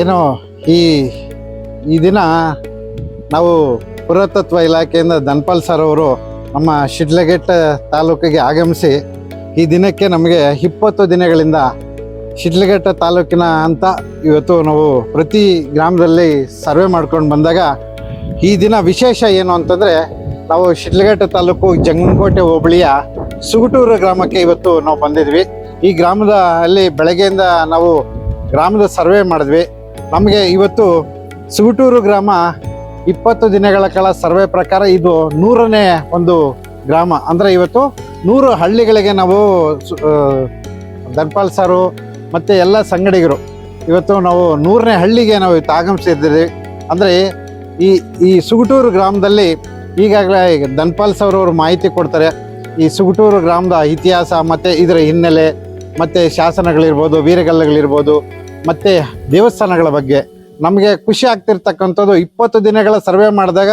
ಏನು ಈ ಈ ದಿನ ನಾವು ಪುರಾತತ್ವ ಇಲಾಖೆಯಿಂದ ಧನ್ಪಾಲ್ ಸರ್ ಅವರು ನಮ್ಮ ಶಿಡ್ಲಘಟ್ಟ ತಾಲೂಕಿಗೆ ಆಗಮಿಸಿ ಈ ದಿನಕ್ಕೆ ನಮಗೆ ಇಪ್ಪತ್ತು ದಿನಗಳಿಂದ ಶಿಡ್ಲಘಟ್ಟ ತಾಲೂಕಿನ ಅಂತ ಇವತ್ತು ನಾವು ಪ್ರತಿ ಗ್ರಾಮದಲ್ಲಿ ಸರ್ವೆ ಮಾಡ್ಕೊಂಡು ಬಂದಾಗ ಈ ದಿನ ವಿಶೇಷ ಏನು ಅಂತಂದರೆ ನಾವು ಶಿಡ್ಲಘಟ್ಟ ತಾಲೂಕು ಜಂಗನಕೋಟೆ ಹೋಬಳಿಯ ಸುಗುಟೂರು ಗ್ರಾಮಕ್ಕೆ ಇವತ್ತು ನಾವು ಬಂದಿದ್ವಿ. ಈ ಗ್ರಾಮದ ಅಲ್ಲಿ ಬೆಳಗ್ಗೆಯಿಂದ ನಾವು ಗ್ರಾಮದ ಸರ್ವೆ ಮಾಡಿದ್ವಿ. ನಮಗೆ ಇವತ್ತು ಸುಗುಟೂರು ಗ್ರಾಮ ಇಪ್ಪತ್ತು ದಿನಗಳ ಕಾಲ ಸರ್ವೆ ಪ್ರಕಾರ ಇದು ನೂರನೇ ಒಂದು ಗ್ರಾಮ. ಅಂದರೆ ಇವತ್ತು ನೂರು ಹಳ್ಳಿಗಳಿಗೆ ನಾವು ದನ್ಪಾಲ್ ಸಾರು ಮತ್ತು ಎಲ್ಲ ಸಂಗಡಿಗರು ಇವತ್ತು ನಾವು ನೂರನೇ ಹಳ್ಳಿಗೆ ನಾವು ಇವತ್ತು ಆಗಮಿಸಿದ್ದೀವಿ ಅಂದರೆ ಈ ಈ ಸುಗುಟೂರು ಗ್ರಾಮದಲ್ಲಿ ಈಗಾಗಲೇ ದನ್ಪಾಲ್ ಸರ್ ಅವರು ಮಾಹಿತಿ ಕೊಡ್ತಾರೆ. ಈ ಸುಗುಟೂರು ಗ್ರಾಮದ ಇತಿಹಾಸ ಮತ್ತು ಇದರ ಹಿನ್ನೆಲೆ ಮತ್ತು ಶಾಸನಗಳಿರ್ಬೋದು, ವೀರಗಲ್ಲುಗಳಿರ್ಬೋದು ಮತ್ತು ದೇವಸ್ಥಾನಗಳ ಬಗ್ಗೆ ನಮಗೆ ಖುಷಿ ಆಗ್ತಿರ್ತಕ್ಕಂಥದ್ದು ಇಪ್ಪತ್ತು ದಿನಗಳ ಸರ್ವೆ ಮಾಡಿದಾಗ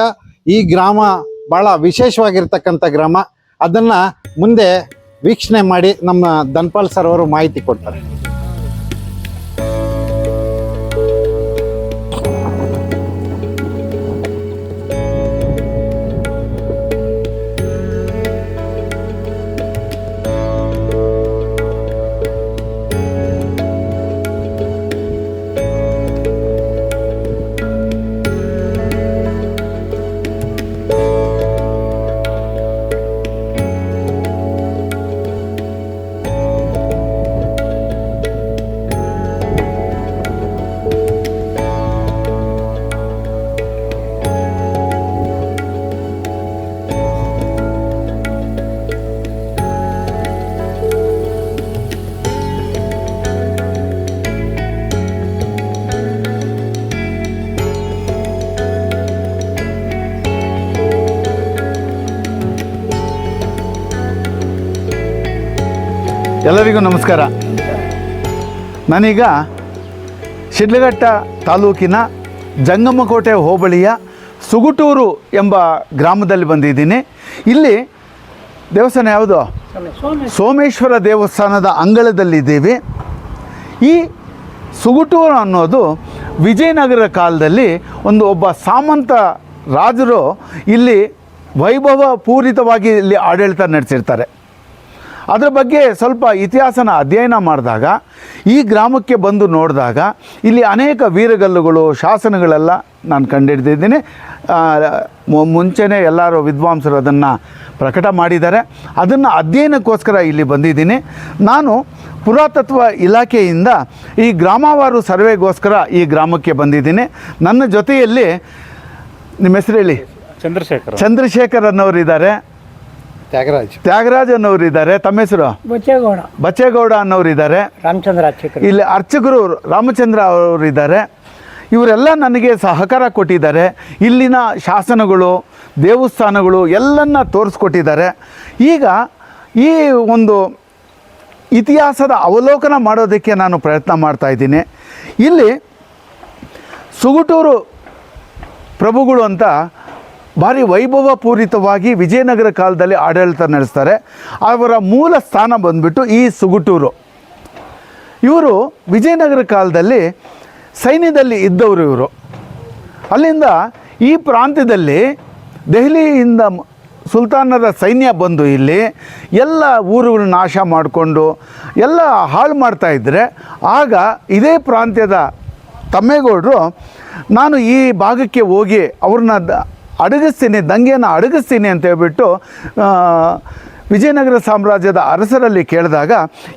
ಈ ಗ್ರಾಮ ಭಾಳ ವಿಶೇಷವಾಗಿರ್ತಕ್ಕಂಥ ಗ್ರಾಮ. ಅದನ್ನು ಮುಂದೆ ವೀಕ್ಷಣೆ ಮಾಡಿ ನಮ್ಮ ಧನ್ಪಾಲ್ ಸರ್ ಅವರು ಮಾಹಿತಿ ಕೊಡ್ತಾರೆ. ಎಲ್ಲರಿಗೂ ನಮಸ್ಕಾರ. ನಾನೀಗ ಶಿಡ್ಲಘಟ್ಟ ತಾಲೂಕಿನ ಜಂಗಮಕೋಟೆ ಹೋಬಳಿಯ ಸುಗುಟೂರು ಎಂಬ ಗ್ರಾಮದಲ್ಲಿ ಬಂದಿದ್ದೀನಿ. ಇಲ್ಲಿ ದೇವಸ್ಥಾನ ಯಾವುದು? ಸೋಮೇಶ್ವರ ದೇವಸ್ಥಾನದ ಅಂಗಳದಲ್ಲಿದ್ದೀವಿ. ಈ ಸುಗುಟೂರು ಅನ್ನೋದು ವಿಜಯನಗರ ಕಾಲದಲ್ಲಿ ಒಂದು ಒಬ್ಬ ಸಾಮಂತ ರಾಜರು ಇಲ್ಲಿ ವೈಭವ ಪೂರಿತವಾಗಿ ಇಲ್ಲಿ ಆಡಳಿತ ನಡೆಸಿರ್ತಾರೆ. ಅದರ ಬಗ್ಗೆ ಸ್ವಲ್ಪ ಇತಿಹಾಸನ ಅಧ್ಯಯನ ಮಾಡಿದಾಗ ಈ ಗ್ರಾಮಕ್ಕೆ ಬಂದು ನೋಡಿದಾಗ ಇಲ್ಲಿ ಅನೇಕ ವೀರಗಲ್ಲುಗಳು ಶಾಸನಗಳೆಲ್ಲ ನಾನು ಕಂಡಿಡ್ದಿದ್ದೀನಿ. ಆ, ಮುಂಚೆನೇ ಎಲ್ಲರೂ ವಿದ್ವಾಂಸರು ಅದನ್ನು ಪ್ರಕಟ ಮಾಡಿದ್ದಾರೆ. ಅದನ್ನು ಅಧ್ಯಯನಕ್ಕೋಸ್ಕರ ಇಲ್ಲಿ ಬಂದಿದ್ದೀನಿ. ನಾನು ಪುರಾತತ್ವ ಇಲಾಖೆಯಿಂದ ಈ ಗ್ರಾಮವಾರು ಸರ್ವೆಗೋಸ್ಕರ ಈ ಗ್ರಾಮಕ್ಕೆ ಬಂದಿದ್ದೀನಿ. ನನ್ನ ಜೊತೆಯಲ್ಲಿ ನಿಮ್ಮ ಹೆಸರು ಹೇಳಿ? ಚಂದ್ರಶೇಖರ್ ಚಂದ್ರಶೇಖರ್ ಅನ್ನೋರಿದ್ದಾರೆ. ತ್ಯಾಗರಾಜ್. ತ್ಯಾಗರಾಜ್ ಅನ್ನೋರಿದ್ದಾರೆ. ತಮ್ಮ ಹೆಸರು? ಬಚ್ಚೇಗೌಡ. ಬಚ್ಚೇಗೌಡ ಅನ್ನೋರಿದ್ದಾರೆ. ರಾಮಚಂದ್ರ ಅರ್ಚಕರು. ಇಲ್ಲಿ ಅರ್ಚಕರು ರಾಮಚಂದ್ರ ಅವರು ಇದ್ದಾರೆ ಇವರೆಲ್ಲ ನನಗೆ ಸಹಕಾರ ಕೊಟ್ಟಿದ್ದಾರೆ. ಇಲ್ಲಿನ ಶಾಸನಗಳು ದೇವಸ್ಥಾನಗಳು ಎಲ್ಲನ್ನ ತೋರಿಸ್ಕೊಟ್ಟಿದ್ದಾರೆ. ಈಗ ಈ ಒಂದು ಇತಿಹಾಸದ ಅವಲೋಕನ ಮಾಡೋದಕ್ಕೆ ನಾನು ಪ್ರಯತ್ನ ಮಾಡ್ತಾ ಇದ್ದೀನಿ. ಇಲ್ಲಿ ಸುಗುಟೂರು ಪ್ರಭುಗಳು ಅಂತ ಭಾರಿ ವೈಭವಪೂರಿತವಾಗಿ ವಿಜಯನಗರ ಕಾಲದಲ್ಲಿ ಆಡಳಿತ ನಡೆಸ್ತಾರೆ. ಅವರ ಮೂಲ ಸ್ಥಾನ ಬಂದ್ಬಿಟ್ಟು ಈ ಸುಗುಟೂರು. ಇವರು ವಿಜಯನಗರ ಕಾಲದಲ್ಲಿ ಸೈನ್ಯದಲ್ಲಿ ಇದ್ದವರು ಇವರು. ಅಲ್ಲಿಂದ ಈ ಪ್ರಾಂತ್ಯದಲ್ಲಿ ದೆಹಲಿಯಿಂದ ಸುಲ್ತಾನರ ಸೈನ್ಯ ಬಂದು ಇಲ್ಲಿ ಎಲ್ಲ ಊರುಗಳನ್ನ ನಾಶ ಮಾಡಿಕೊಂಡು ಎಲ್ಲ ಹಾಳು ಮಾಡ್ತಾ ಇದ್ದರೆ ಆಗ ಇದೇ ಪ್ರಾಂತ್ಯದ ತಮ್ಮೇಗೌಡರು, ನಾನು ಈ ಭಾಗಕ್ಕೆ ಹೋಗಿ ಅವ್ರನ್ನ ಅಡಗಿಸ್ತೀನಿ, ದಂಗೆಯನ್ನು ಅಡಗಿಸ್ತೀನಿ ಅಂತ ಹೇಳ್ಬಿಟ್ಟು ವಿಜಯನಗರ ಸಾಮ್ರಾಜ್ಯದ ಅರಸರಲ್ಲಿ ಕೇಳಿದಾಗ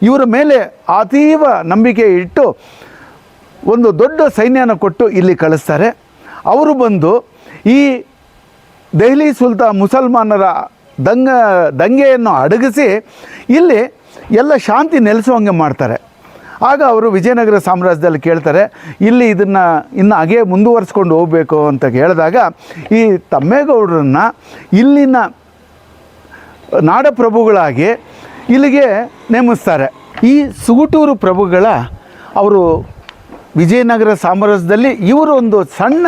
ಇವರ ಮೇಲೆ ಅತೀವ ನಂಬಿಕೆ ಇಟ್ಟು ಒಂದು ದೊಡ್ಡ ಸೈನ್ಯನ ಕೊಟ್ಟು ಇಲ್ಲಿ ಕಳಿಸ್ತಾರೆ. ಅವರು ಬಂದು ಈ ದೆಹಲಿ ಸುಲ್ತಾ ಮುಸಲ್ಮಾನರ ದಂಗ, ದಂಗೆಯನ್ನು ಅಡಗಿಸಿ ಇಲ್ಲಿ ಎಲ್ಲ ಶಾಂತಿ ನೆಲೆಸುವಂಗೆ ಮಾಡ್ತಾರೆ. ಆಗ ಅವರು ವಿಜಯನಗರ ಸಾಮ್ರಾಜ್ಯದಲ್ಲಿ ಕೇಳ್ತಾರೆ, ಇಲ್ಲಿ ಇದನ್ನು ಇನ್ನು ಹಾಗೆ ಮುಂದುವರಿಸ್ಕೊಂಡು ಹೋಗಬೇಕು ಅಂತ ಹೇಳಿದಾಗ ಈ ತಮ್ಮೇಗೌಡರನ್ನ ಇಲ್ಲಿನ ನಾಡಪ್ರಭುಗಳಾಗಿ ಇಲ್ಲಿಗೆ ನೇಮಿಸ್ತಾರೆ. ಈ ಸುಗುಟೂರು ಪ್ರಭುಗಳ ಅವರು ವಿಜಯನಗರ ಸಾಮ್ರಾಜ್ಯದಲ್ಲಿ ಇವರೊಂದು ಸಣ್ಣ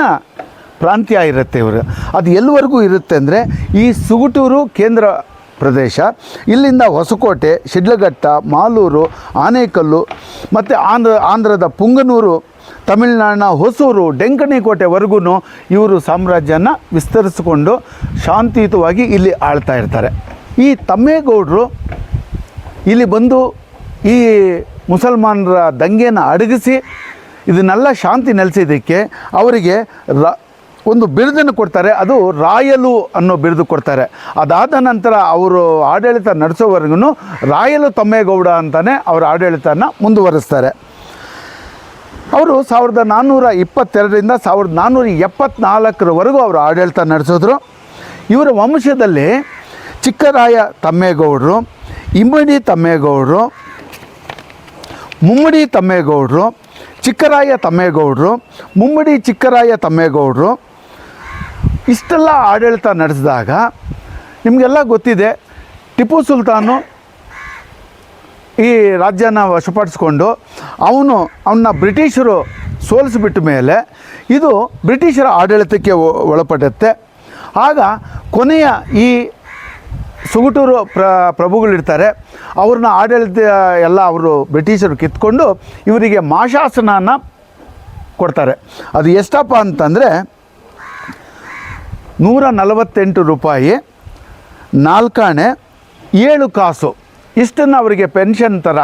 ಪ್ರಾಂತ್ಯ ಇರುತ್ತೆ ಇವರು. ಅದು ಎಲ್ಲಿವರೆಗೂ ಇರುತ್ತೆ ಅಂದರೆ ಈ ಸುಗುಟೂರು ಕೇಂದ್ರ ಪ್ರದೇಶ. ಇಲ್ಲಿಂದ ಹೊಸಕೋಟೆ, ಶಿಡ್ಲಘಟ್ಟ, ಮಾಲೂರು, ಆನೇಕಲ್ಲು ಮತ್ತು ಆಂಧ್ರ, ಆಂಧ್ರದ ಪುಂಗನೂರು, ತಮಿಳುನಾಡಿನ ಹೊಸೂರು ಡೆಂಕಣಿಕೋಟೆವರೆಗೂ ಇವರು ಸಾಮ್ರಾಜ್ಯನ ವಿಸ್ತರಿಸಿಕೊಂಡು ಶಾಂತಿಯುತವಾಗಿ ಇಲ್ಲಿ ಆಳ್ತಾ ಇರ್ತಾರೆ. ಈ ತಮ್ಮೇಗೌಡರು ಇಲ್ಲಿ ಬಂದು ಈ ಮುಸಲ್ಮಾನರ ದಂಗೆಯನ್ನು ಅಡಗಿಸಿ ಇದನ್ನೆಲ್ಲ ಶಾಂತಿ ನೆಲೆಸಿದ್ದಕ್ಕೆ ಅವರಿಗೆ ರ ಒಂದು ಬಿರುದನ್ನು ಕೊಡ್ತಾರೆ, ಅದು ರಾಯಲು ಅನ್ನೋ ಬಿರುದು ಕೊಡ್ತಾರೆ. ಅದಾದ ನಂತರ ಅವರು ಆಡಳಿತ ನಡೆಸೋವರೆಗೂ ರಾಯಲು ತಮ್ಮೇಗೌಡ ಅಂತಲೇ ಅವರ ಆಡಳಿತನ ಮುಂದುವರಿಸ್ತಾರೆ. ಅವರು ಸಾವಿರದ ನಾನ್ನೂರ ಇಪ್ಪತ್ತೆರಡರಿಂದ ಸಾವಿರದ ನಾನ್ನೂರ ಎಪ್ಪತ್ನಾಲ್ಕರವರೆಗೂ ಅವರು ಆಡಳಿತ ನಡೆಸಿದ್ರು. ಇವರ ವಂಶದಲ್ಲಿ ಚಿಕ್ಕರಾಯ ತಮ್ಮೇಗೌಡರು, ಇಮ್ಮಡಿ ತಮ್ಮೇಗೌಡರು, ಮುಮ್ಮಡಿ ತಮ್ಮೇಗೌಡರು, ಚಿಕ್ಕರಾಯ ತಮ್ಮೇಗೌಡರು, ಮುಮ್ಮಡಿ ಚಿಕ್ಕರಾಯ ತಮ್ಮೇಗೌಡರು ಇಷ್ಟೆಲ್ಲ ಆಡಳಿತ ನಡೆಸಿದಾಗ ನಿಮಗೆಲ್ಲ ಗೊತ್ತಿದೆ, ಟಿಪ್ಪು ಸುಲ್ತಾನು ಈ ರಾಜ್ಯನ ವಶಪಡಿಸ್ಕೊಂಡು ಅವನು ಅವನ್ನ ಬ್ರಿಟಿಷರು ಸೋಲಿಸಿಬಿಟ್ಟ ಮೇಲೆ ಇದು ಬ್ರಿಟಿಷರ ಆಡಳಿತಕ್ಕೆ ಒಳಪಡುತ್ತೆ. ಆಗ ಕೊನೆಯ ಈ ಸುಗುಟೂರು ಪ್ರ, ಪ್ರಭುಗಳಿರ್ತಾರೆ, ಅವ್ರನ್ನ ಆಡಳಿತ ಎಲ್ಲ ಅವರು ಬ್ರಿಟಿಷರು ಕಿತ್ಕೊಂಡು ಇವರಿಗೆ ಮಾಶಾಸನನ ಕೊಡ್ತಾರೆ. ಅದು ಎಷ್ಟಪ್ಪ ಅಂತಂದರೆ ನೂರ ನಲವತ್ತೆಂಟು ರೂಪಾಯಿ, ನಾಲ್ಕಾಣೆ ಏಳು ಕಾಸು. ಇಷ್ಟನ್ನು ಅವರಿಗೆ ಪೆನ್ಷನ್ ಥರ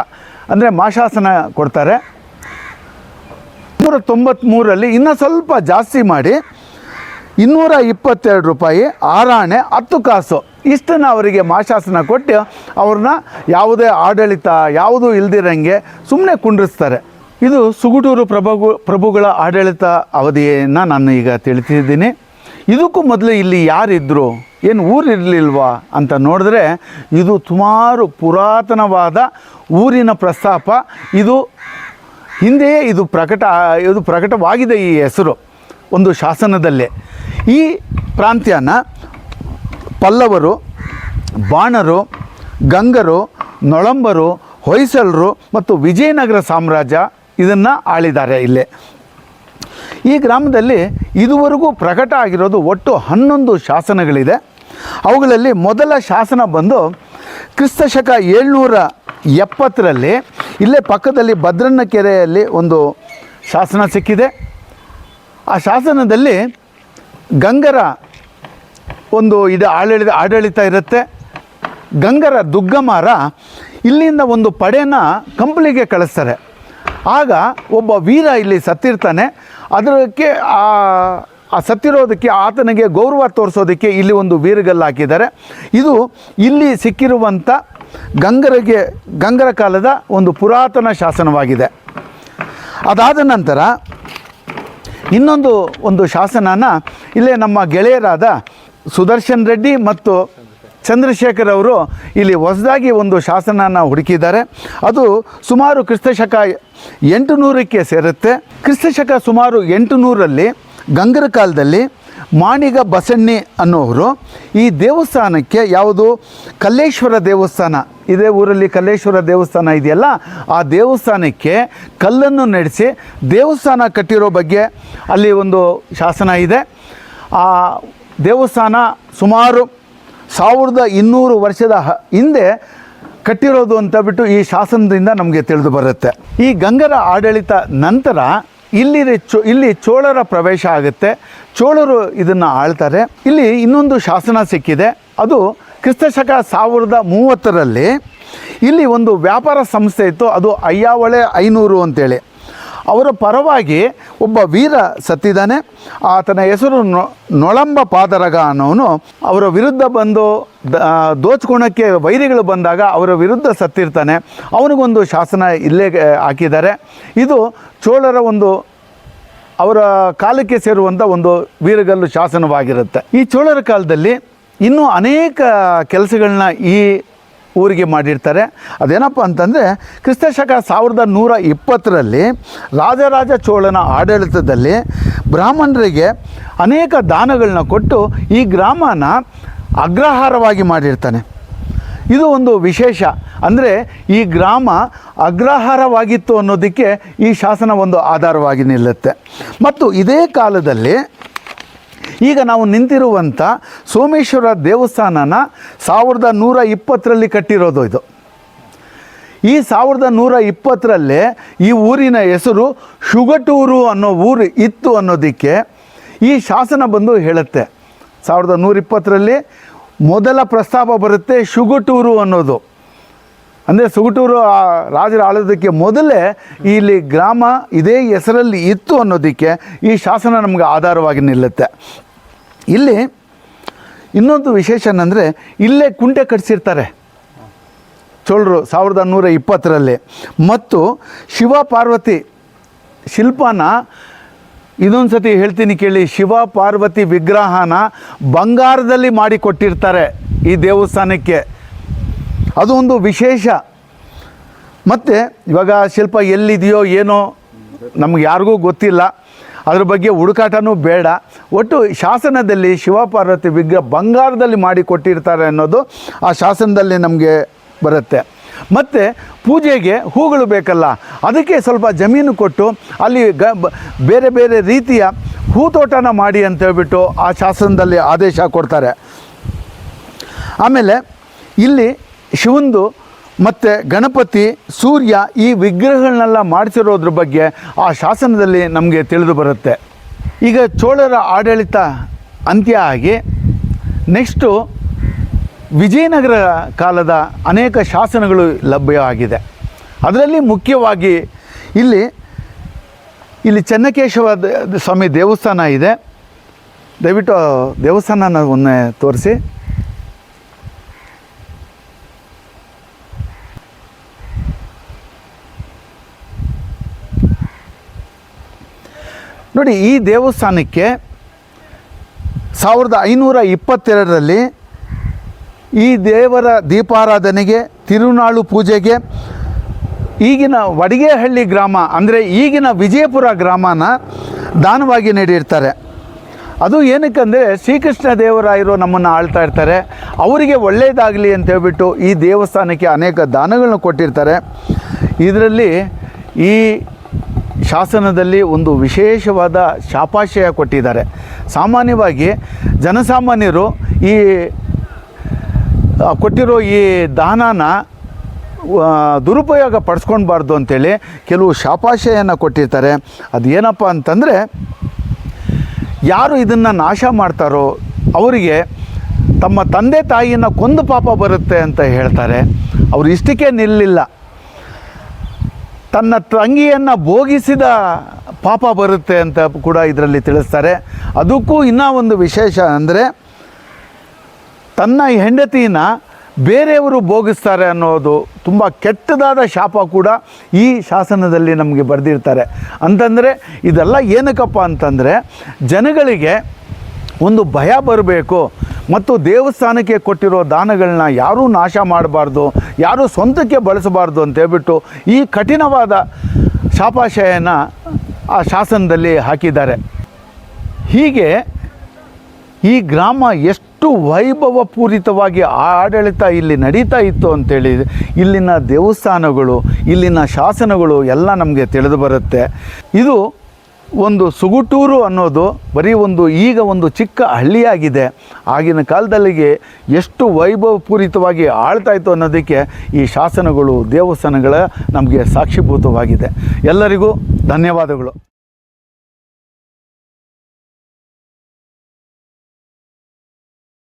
ಅಂದರೆ ಮಾಶಾಸನ ಕೊಡ್ತಾರೆ. ನೂರ ತೊಂಬತ್ತ್ಮೂರಲ್ಲಿ ಇನ್ನೂ ಸ್ವಲ್ಪ ಜಾಸ್ತಿ ಮಾಡಿ ಇನ್ನೂರ ಇಪ್ಪತ್ತೆರಡು ರೂಪಾಯಿ ಆರಾಣೆ ಹತ್ತು ಕಾಸು. ಇಷ್ಟನ್ನು ಅವರಿಗೆ ಮಾಶಾಸನ ಕೊಟ್ಟು ಅವ್ರನ್ನ ಯಾವುದೇ ಆಡಳಿತ, ಯಾವುದೂ ಇಲ್ದಿರಂಗೆ ಸುಮ್ಮನೆ ಕುಂಡ್ರಿಸ್ತಾರೆ. ಇದು ಸುಗುಟೂರು ಪ್ರಭು ಪ್ರಭುಗಳ ಆಡಳಿತ ಅವಧಿಯನ್ನು ನಾನು ಈಗ ತಿಳಿಸಿದ್ದೀನಿ ಇದಕ್ಕೂ ಮೊದಲು ಇಲ್ಲಿ ಯಾರಿದ್ದರು ಏನು ಊರಿರಲಿಲ್ವಾ ಅಂತ ನೋಡಿದ್ರೆ ಇದು ಸುಮಾರು ಪುರಾತನವಾದ ಊರಿನ ಪ್ರಸ್ತಾಪ. ಇದು ಹಿಂದೆಯೇ ಇದು ಪ್ರಕಟ, ಇದು ಪ್ರಕಟವಾಗಿದೆ ಈ ಹೆಸರು, ಒಂದು ಶಾಸನದಲ್ಲೇ. ಈ ಪ್ರಾಂತ್ಯನ ಪಲ್ಲವರು, ಬಾಣರು, ಗಂಗರು, ನೊಳಂಬರು, ಹೊಯ್ಸಳರು ಮತ್ತು ವಿಜಯನಗರ ಸಾಮ್ರಾಜ್ಯ ಇದನ್ನು ಆಳಿದ್ದಾರೆ ಇಲ್ಲೇ. ಈ ಗ್ರಾಮದಲ್ಲಿ ಇದುವರೆಗೂ ಪ್ರಕಟ ಆಗಿರೋದು ಒಟ್ಟು ಹನ್ನೊಂದು ಶಾಸನಗಳಿದೆ. ಅವುಗಳಲ್ಲಿ ಮೊದಲ ಶಾಸನ ಬಂದು ಕ್ರಿಸ್ತ ಶಕ ಏಳ್ನೂರ ಎಪ್ಪತ್ತರಲ್ಲಿ ಇಲ್ಲೇ ಪಕ್ಕದಲ್ಲಿ ಭದ್ರಣ್ಣ ಕೆರೆಯಲ್ಲಿ ಒಂದು ಶಾಸನ ಸಿಕ್ಕಿದೆ. ಆ ಶಾಸನದಲ್ಲಿ ಗಂಗರ ಒಂದು ಇದು ಆಡಳಿತ ಆಡಳಿತ ಇರುತ್ತೆ. ಗಂಗರ ದುಗ್ಗಮಾರ ಇಲ್ಲಿಂದ ಒಂದು ಪಡೆನ ಕಂಪ್ಲಿಗೆ ಕಳಿಸ್ತಾರೆ. ಆಗ ಒಬ್ಬ ವೀರ ಇಲ್ಲಿ ಸತ್ತಿರ್ತಾನೆ. ಅದಕ್ಕೆ ಆ ಆ ಸತ್ತಿರೋದಕ್ಕೆ ಆತನಿಗೆ ಗೌರವ ತೋರಿಸೋದಕ್ಕೆ ಇಲ್ಲಿ ಒಂದು ವೀರಗಲ್ಲು ಹಾಕಿದ್ದಾರೆ. ಇದು ಇಲ್ಲಿ ಸಿಕ್ಕಿರುವಂಥ ಗಂಗರಿಗೆ, ಗಂಗರ ಕಾಲದ ಒಂದು ಪುರಾತನ ಶಾಸನವಾಗಿದೆ. ಅದಾದ ನಂತರ ಇನ್ನೊಂದು ಒಂದು ಶಾಸನನ ಇಲ್ಲೇ ನಮ್ಮ ಗೆಳೆಯರಾದ ಸುದರ್ಶನ್ ರೆಡ್ಡಿ ಮತ್ತು ಚಂದ್ರಶೇಖರ್ ಅವರು ಇಲ್ಲಿ ಹೊಸದಾಗಿ ಒಂದು ಶಾಸನನ ಹುಡುಕಿದ್ದಾರೆ. ಅದು ಸುಮಾರು ಕ್ರಿಸ್ತಶಕ ಎಂಟು ನೂರಕ್ಕೆ ಸೇರುತ್ತೆ. ಕ್ರಿಸ್ತಶಕ ಸುಮಾರು ಎಂಟು ನೂರಲ್ಲಿ ಗಂಗರ ಕಾಲದಲ್ಲಿ ಮಾಣಿಗ ಬಸಣ್ಣಿ ಅನ್ನೋರು ಈ ದೇವಸ್ಥಾನಕ್ಕೆ ಯಾವುದು ಕಲ್ಲೇಶ್ವರ ದೇವಸ್ಥಾನ, ಇದೇ ಊರಲ್ಲಿ ಕಲ್ಲೇಶ್ವರ ದೇವಸ್ಥಾನ ಇದೆಯಲ್ಲ, ಆ ದೇವಸ್ಥಾನಕ್ಕೆ ಕಲ್ಲನ್ನು ನಡೆಸಿ ದೇವಸ್ಥಾನ ಕಟ್ಟಿರೋ ಬಗ್ಗೆ ಅಲ್ಲಿ ಒಂದು ಶಾಸನ ಇದೆ. ಆ ದೇವಸ್ಥಾನ ಸುಮಾರು ಸಾವಿರದ ಇನ್ನೂರು ವರ್ಷದ ಹಿಂದೆ ಕಟ್ಟಿರೋದು ಅಂತ ಬಿಟ್ಟು ಈ ಶಾಸನದಿಂದ ನಮಗೆ ತಿಳಿದು ಬರುತ್ತೆ. ಈ ಗಂಗರ ಆಡಳಿತ ನಂತರ ಇಲ್ಲಿ ಚೋ, ಇಲ್ಲಿ ಚೋಳರ ಪ್ರವೇಶ ಆಗುತ್ತೆ. ಚೋಳರು ಇದನ್ನು ಆಳ್ತಾರೆ. ಇಲ್ಲಿ ಇನ್ನೊಂದು ಶಾಸನ ಸಿಕ್ಕಿದೆ. ಅದು ಕ್ರಿಸ್ತಶಕ ಸಾವಿರದ ಮೂವತ್ತರಲ್ಲಿ ಇಲ್ಲಿ ಒಂದು ವ್ಯಾಪಾರ ಸಂಸ್ಥೆ ಇತ್ತು. ಅದು ಅಯ್ಯಾವಳೆ ಐನೂರು ಅಂತೇಳಿ. ಅವರ ಪರವಾಗಿ ಒಬ್ಬ ವೀರ ಸತ್ತಿದ್ದಾನೆ. ಆತನ ಹೆಸರು ನೊಳಂಬ ಪಾದರಗ ಅನ್ನೋನು ಅವರ ವಿರುದ್ಧ ಬಂದು ದ ದೋಚ್ಕೊಳಕ್ಕೆ ವೈರಿಗಳು ಬಂದಾಗ ಅವರ ವಿರುದ್ಧ ಸತ್ತಿರ್ತಾನೆ. ಅವನಿಗೊಂದು ಶಾಸನ ಇಲ್ಲೇ ಹಾಕಿದ್ದಾರೆ. ಇದು ಚೋಳರ ಒಂದು ಅವರ ಕಾಲಕ್ಕೆ ಸೇರುವಂಥ ಒಂದು ವೀರಗಲ್ಲು ಶಾಸನವಾಗಿರುತ್ತೆ. ಈ ಚೋಳರ ಕಾಲದಲ್ಲಿ ಇನ್ನೂ ಅನೇಕ ಕೆಲಸಗಳನ್ನ ಈ ಊರಿಗೆ ಮಾಡಿರ್ತಾರೆ. ಅದೇನಪ್ಪ ಅಂತಂದರೆ, ಕ್ರಿಸ್ತಶಕ ಸಾವಿರದ ನೂರ ಇಪ್ಪತ್ತರಲ್ಲಿ ರಾಜರಾಜ ಚೋಳನ ಆಡಳಿತದಲ್ಲಿ ಬ್ರಾಹ್ಮಣರಿಗೆ ಅನೇಕ ದಾನಗಳನ್ನ ಕೊಟ್ಟು ಈ ಗ್ರಾಮನ ಅಗ್ರಹಾರವಾಗಿ ಮಾಡಿರ್ತಾನೆ. ಇದು ಒಂದು ವಿಶೇಷ. ಅಂದರೆ ಈ ಗ್ರಾಮ ಅಗ್ರಹಾರವಾಗಿತ್ತು ಅನ್ನೋದಕ್ಕೆ ಈ ಶಾಸನ ಒಂದು ಆಧಾರವಾಗಿ ನಿಲ್ಲುತ್ತೆ. ಮತ್ತು ಇದೇ ಕಾಲದಲ್ಲಿ ಈಗ ನಾವು ನಿಂತಿರುವಂಥ ಸೋಮೇಶ್ವರ ದೇವಸ್ಥಾನನ ಸಾವಿರದ ನೂರ ಇಪ್ಪತ್ತರಲ್ಲಿ ಕಟ್ಟಿರೋದು ಇದು. ಈ ಸಾವಿರದ ನೂರ ಇಪ್ಪತ್ತರಲ್ಲೇ ಈ ಊರಿನ ಹೆಸರು ಶುಗಟೂರು ಅನ್ನೋ ಊರು ಇತ್ತು ಅನ್ನೋದಕ್ಕೆ ಈ ಶಾಸನ ಬಂದು ಹೇಳುತ್ತೆ. ಸಾವಿರದ ನೂರ ಇಪ್ಪತ್ತರಲ್ಲಿ ಮೊದಲ ಪ್ರಸ್ತಾಪ ಬರುತ್ತೆ ಶುಗಟೂರು ಅನ್ನೋದು. ಅಂದರೆ ಸುಗುಟೂರು ರಾಜರ ಆಳೋದಕ್ಕೆ ಮೊದಲೇ ಇಲ್ಲಿ ಗ್ರಾಮ ಇದೇ ಹೆಸರಲ್ಲಿ ಇತ್ತು ಅನ್ನೋದಕ್ಕೆ ಈ ಶಾಸನ ನಮಗೆ ಆಧಾರವಾಗಿ ನಿಲ್ಲುತ್ತೆ. ಇಲ್ಲಿ ಇನ್ನೊಂದು ವಿಶೇಷ ಏನಂದರೆ ಇಲ್ಲೇ ಕುಂಟೆ ಕಟ್ಸಿರ್ತಾರೆ. ಚೋಳರು ಸಾವಿರದ ನೂರ ಇಪ್ಪತ್ತರಲ್ಲಿ. ಮತ್ತು ಶಿವ ಪಾರ್ವತಿ ಶಿಲ್ಪನ ಇದೊಂದು ಸತಿ ಹೇಳ್ತೀನಿ ಕೇಳಿ ಶಿವ ಪಾರ್ವತಿ ವಿಗ್ರಹನ ಬಂಗಾರದಲ್ಲಿ ಮಾಡಿಕೊಟ್ಟಿರ್ತಾರೆ ಈ ದೇವಸ್ಥಾನಕ್ಕೆ. ಅದು ಒಂದು ವಿಶೇಷ. ಮತ್ತು ಇವಾಗ ಶಿಲ್ಪ ಎಲ್ಲಿದೆಯೋ ಏನೋ ನಮ್ಗೆ ಯಾರಿಗೂ ಗೊತ್ತಿಲ್ಲ. ಅದ್ರ ಬಗ್ಗೆ ಹುಡುಕಾಟನೂ ಬೇಡ. ಒಟ್ಟು ಶಾಸನದಲ್ಲಿ ಶಿವಪಾರ್ವತಿ ವಿಗ್ರಹ ಬಂಗಾರದಲ್ಲಿ ಮಾಡಿ ಕೊಟ್ಟಿರ್ತಾರೆ ಅನ್ನೋದು ಆ ಶಾಸನದಲ್ಲಿ ನಮಗೆ ಬರುತ್ತೆ. ಮತ್ತು ಪೂಜೆಗೆ ಹೂಗಳು ಬೇಕಲ್ಲ, ಅದಕ್ಕೆ ಸ್ವಲ್ಪ ಜಮೀನು ಕೊಟ್ಟು ಅಲ್ಲಿ ಗ ಬೇರೆ ಬೇರೆ ರೀತಿಯ ಹೂತೋಟನ ಮಾಡಿ ಅಂತ ಹೇಳ್ಬಿಟ್ಟು ಆ ಶಾಸನದಲ್ಲಿ ಆದೇಶ ಕೊಡ್ತಾರೆ. ಆಮೇಲೆ ಇಲ್ಲಿ ಶಿವಂದು ಮತ್ತು ಗಣಪತಿ, ಸೂರ್ಯ ಈ ವಿಗ್ರಹಗಳನ್ನೆಲ್ಲ ಮಾಡಿಸಿರೋದ್ರ ಬಗ್ಗೆ ಆ ಶಾಸನದಲ್ಲಿ ನಮಗೆ ತಿಳಿದು ಬರುತ್ತೆ. ಈಗ ಚೋಳರ ಆಡಳಿತ ಅಂತ್ಯ ಆಗಿ ನೆಕ್ಸ್ಟು ವಿಜಯನಗರ ಕಾಲದ ಅನೇಕ ಶಾಸನಗಳು ಲಭ್ಯವಾಗಿದೆ ಅದರಲ್ಲಿ ಮುಖ್ಯವಾಗಿ ಇಲ್ಲಿ ಇಲ್ಲಿ ಚೆನ್ನಕೇಶವ ಸ್ವಾಮಿ ದೇವಸ್ಥಾನ ಇದೆ. ದಯವಿಟ್ಟು ದೇವಸ್ಥಾನನ ಒಮ್ಮೆ ತೋರಿಸಿ. ನೋಡಿ, ಈ ದೇವಸ್ಥಾನಕ್ಕೆ ಸಾವಿರದ ಐನೂರ ಇಪ್ಪತ್ತೆರಡರಲ್ಲಿ ಈ ದೇವರ ದೀಪಾರಾಧನೆಗೆ, ತಿರುನಾಳು ಪೂಜೆಗೆ ಈಗಿನ ವಡಿಗೆಹಳ್ಳಿ ಗ್ರಾಮ, ಅಂದರೆ ಈಗಿನ ವಿಜಯಪುರ ಗ್ರಾಮನ ದಾನವಾಗಿ ನೀಡಿರ್ತಾರೆ. ಅದು ಏನಕ್ಕಂದರೆ ಶ್ರೀಕೃಷ್ಣ ದೇವರಾಯರು ನಮ್ಮನ್ನು ಆಳ್ತಾ ಇರ್ತಾರೆ. ಅವರಿಗೆ ಒಳ್ಳೆಯದಾಗಲಿ ಅಂತ ಹೇಳ್ಬಿಟ್ಟು ಈ ದೇವಸ್ಥಾನಕ್ಕೆ ಅನೇಕ ದಾನಗಳನ್ನು ಕೊಟ್ಟಿರ್ತಾರೆ. ಇದರಲ್ಲಿ ಈ ಶಾಸನದಲ್ಲಿ ಒಂದು ವಿಶೇಷವಾದ ಶಾಪಾಶಯ ಕೊಟ್ಟಿದ್ದಾರೆ. ಸಾಮಾನ್ಯವಾಗಿ ಜನಸಾಮಾನ್ಯರು ಈ ಕೊಟ್ಟಿರೋ ಈ ದಾನನ ದುರುಪಯೋಗ ಪಡಿಸ್ಕೊಳ್ಬಾರ್ದು ಅಂತೇಳಿ ಕೆಲವು ಶಾಪಾಶಯನ್ನು ಕೊಟ್ಟಿರ್ತಾರೆ. ಅದು ಏನಪ್ಪ ಅಂತಂದರೆ, ಯಾರು ಇದನ್ನು ನಾಶ ಮಾಡ್ತಾರೋ ಅವರಿಗೆ ತಮ್ಮ ತಂದೆ ತಾಯಿಯನ್ನು ಕೊಂದು ಪಾಪ ಬರುತ್ತೆ ಅಂತ ಹೇಳ್ತಾರೆ. ಅವರು ಇಷ್ಟಕ್ಕೆ ನಿಲ್ಲಿಲ್ಲ. ತನ್ನ ತಂಗಿಯನ್ನು ಭೋಗಿಸಿದ ಪಾಪ ಬರುತ್ತೆ ಅಂತ ಕೂಡ ಇದರಲ್ಲಿ ತಿಳಿಸ್ತಾರೆ. ಅದಕ್ಕೂ ಇನ್ನೂ ಒಂದು ವಿಶೇಷ ಅಂದರೆ, ತನ್ನ ಹೆಂಡತಿನ ಬೇರೆಯವರು ಭೋಗಿಸ್ತಾರೆ ಅನ್ನೋದು ತುಂಬ ಕೆಟ್ಟದಾದ ಶಾಪ ಕೂಡ ಈ ಶಾಸನದಲ್ಲಿ ನಮಗೆ ಬರೆದಿರ್ತಾರೆ. ಅಂತಂದರೆ, ಇದೆಲ್ಲ ಏನಕ್ಕಪ್ಪ ಅಂತಂದರೆ, ಜನಗಳಿಗೆ ಒಂದು ಭಯ ಬರಬೇಕು. ಮತ್ತು ದೇವಸ್ಥಾನಕ್ಕೆ ಕೊಟ್ಟಿರೋ ದಾನಗಳನ್ನ ಯಾರೂ ನಾಶ ಮಾಡಬಾರ್ದು, ಯಾರೂ ಸ್ವಂತಕ್ಕೆ ಬಳಸಬಾರ್ದು ಅಂತ ಹೇಳ್ಬಿಟ್ಟು ಈ ಕಠಿಣವಾದ ಶಾಪಾಶಯನ ಆ ಶಾಸನದಲ್ಲಿ ಹಾಕಿದ್ದಾರೆ. ಹೀಗೆ ಈ ಗ್ರಾಮ ಎಷ್ಟು ವೈಭವಪೂರಿತವಾಗಿ ಆಡಳಿತ ಇಲ್ಲಿ ನಡೀತಾ ಇತ್ತು ಅಂತೇಳಿ ಇಲ್ಲಿನ ದೇವಸ್ಥಾನಗಳು, ಇಲ್ಲಿನ ಶಾಸನಗಳು ಎಲ್ಲ ನಮಗೆ ತಿಳಿದು ಬರುತ್ತೆ. ಇದು ಒಂದು ಸುಗುಟೂರು ಅನ್ನೋದು ಬರೀ ಒಂದು ಈಗ ಒಂದು ಚಿಕ್ಕ ಹಳ್ಳಿಯಾಗಿದೆ. ಆಗಿನ ಕಾಲದಲ್ಲಿಗೆ ಎಷ್ಟು ವೈಭವಪೂರಿತವಾಗಿ ಆಳ್ತಾ ಇತ್ತು ಅನ್ನೋದಕ್ಕೆ ಈ ಶಾಸನಗಳು, ದೇವಸ್ಥಾನಗಳ ನಮಗೆ ಸಾಕ್ಷಿಭೂತವಾಗಿದೆ. ಎಲ್ಲರಿಗೂ ಧನ್ಯವಾದಗಳು.